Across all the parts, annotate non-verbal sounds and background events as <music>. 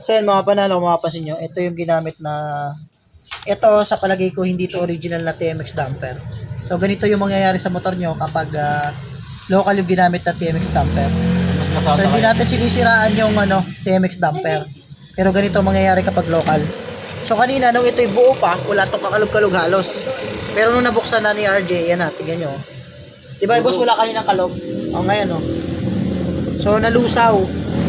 So yan mga panalo, kung mapapansin nyo, ito yung ginamit na, ito sa palagay ko hindi to original na TMX damper. So ganito yung mangyayari sa motor nyo kapag ah, local yung ginamit na TMX damper. So hindi natin sinisiraan yung ano, TMX damper. Pero ganito ang mangyayari kapag local. So kanina nung ito'y buo pa, wala tong kakalog-kalog halos. Pero nung nabuksan na ni RJ, yan na, tingnan nyo. Di ba, boss, wala kaninang kalog? O ngayon, oh. So nalusaw.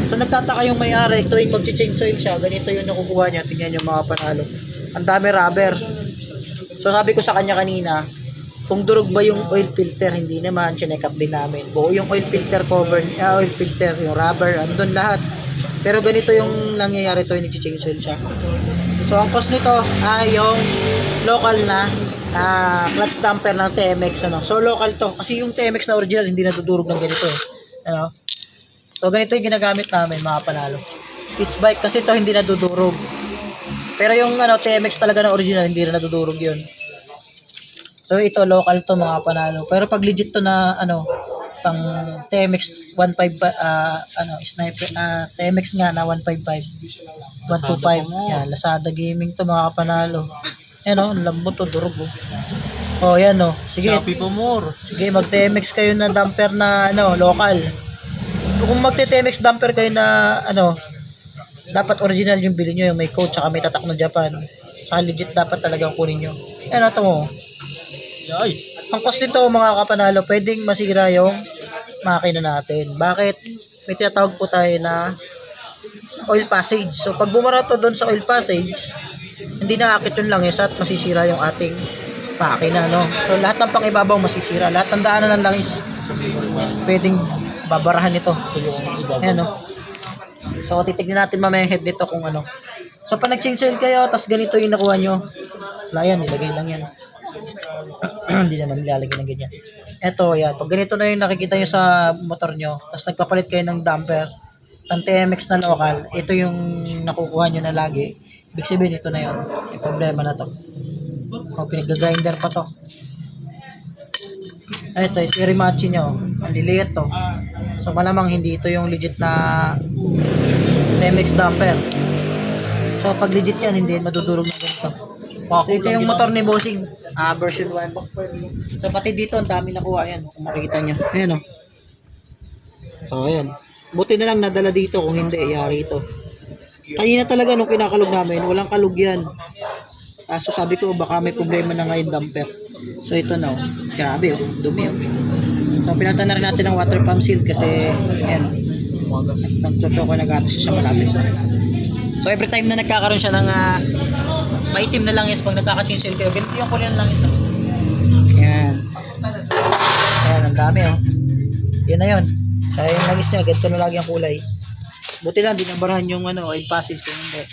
So nagtataka yung may-ari tuwing mag-change oil siya, ganito yung nakukuha niya. Tingnan yung mga panalo. Ang dami rubber. So sabi ko sa kanya kanina, kung durog ba yung oil filter, hindi naman, chinek up din namin. Buo yung oil filter cover, ah, oil filter, yung rubber, andun lahat. Pero ganito yung nangyayari to, yung change oil siya. So ang cost nito ay yung local na ah, clutch damper ng TMX ano. So local to kasi yung TMX na original hindi nadudurog ng ganito eh. Ano? So ganito yung ginagamit namin mga panalo. Pitch bike kasi to hindi nadudurog. Pero yung ano TMX talaga na original hindi rin nadudurog 'yun. So ito local to mga panalo. Pero pag legit to na ano pang TMX 15 pa- ah, ano sniper ah, TMX nga na 155 125 yan Lazada Gaming to mga panalo. Yan oh, lambot to durog oh. Oh, yan oh. Sige, Shopee pa more. Sige, mag-TMX kayo na damper na ano, local. Kung magte-TMX damper kayo na ano, dapat original yung bilhin nyo, yung may code, tsaka may tatak na Japan. Saka legit dapat talagang kunin nyo. Ayan, ito mo. Ay. Ang cost nito, mga kapanalo, pwedeng masira yung makina natin. Bakit? May tinatawag po tayo na oil passage. So, pag bumara to doon sa oil passage, hindi na akit yung langis at masisira yung ating makina, no? So, lahat ng pangibabaw masisira. Lahat ng daanan ng langis, pwedeng babarahan ito. Ayan, no? So, titignan natin mamaya yung head nito kung ano. So, pag nag-change oil kayo, tas ganito yung nakuha nyo, wala yan, ilagay lang yan. <clears throat> Hindi naman nilalagay ng ganyan. Eto, yan. Pag ganito na yung nakikita nyo sa motor nyo, tapos nagpapalit kayo ng damper, ng TMX na local, ito yung nakukuha nyo na lagi. Ibig sabihin, ito na yun. May problema na to. O, pinag-grinder pa to. Ito, ito yung Rimachi nyo. Ang liliit to. So, malamang hindi ito yung legit na TMX damper. So, pag legit yan, hindi madudurog na ganito. So, ito yung motor ni Bossing. Ah, version 1. So, pati dito, ang dami nakuha yan. Kung makikita nyo. Ayan o. Oh, ayan. Buti na lang nadala dito. Kung hindi, yari ito. Kanina talaga nung kinakalog namin, walang kalug yan. Kaso sabi ko, baka may problema na ngayon damper. So, ito na. Oh. Grabe, oh. dumi. Oh. So, pinatan na rin natin ng water pump seal kasi, ayan. Nagchochoko na gato siya siya malapit. So, every time na nagkakaroon siya ng ah, maitim na langis pag nagkaka-change oil kayo, ganito yung kulay ng langis. Oh. Ayan. Ayan, ang dami oh. Yan na yun. Kaya yung langis niya, ganito na lagi ang kulay. Buti lang, di nabarahan yung ano, oil passage kung hindi.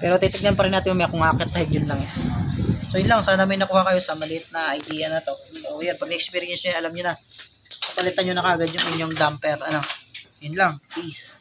Pero titignan pa rin natin mamaya kung akit sa head yung langis. So yun lang, sana may nakuha kayo sa maliit na idea na to. So yan, pag na-experience nyo, alam nyo na. Papalitan nyo na kagad yung inyong damper. Ano, yun lang. Peace.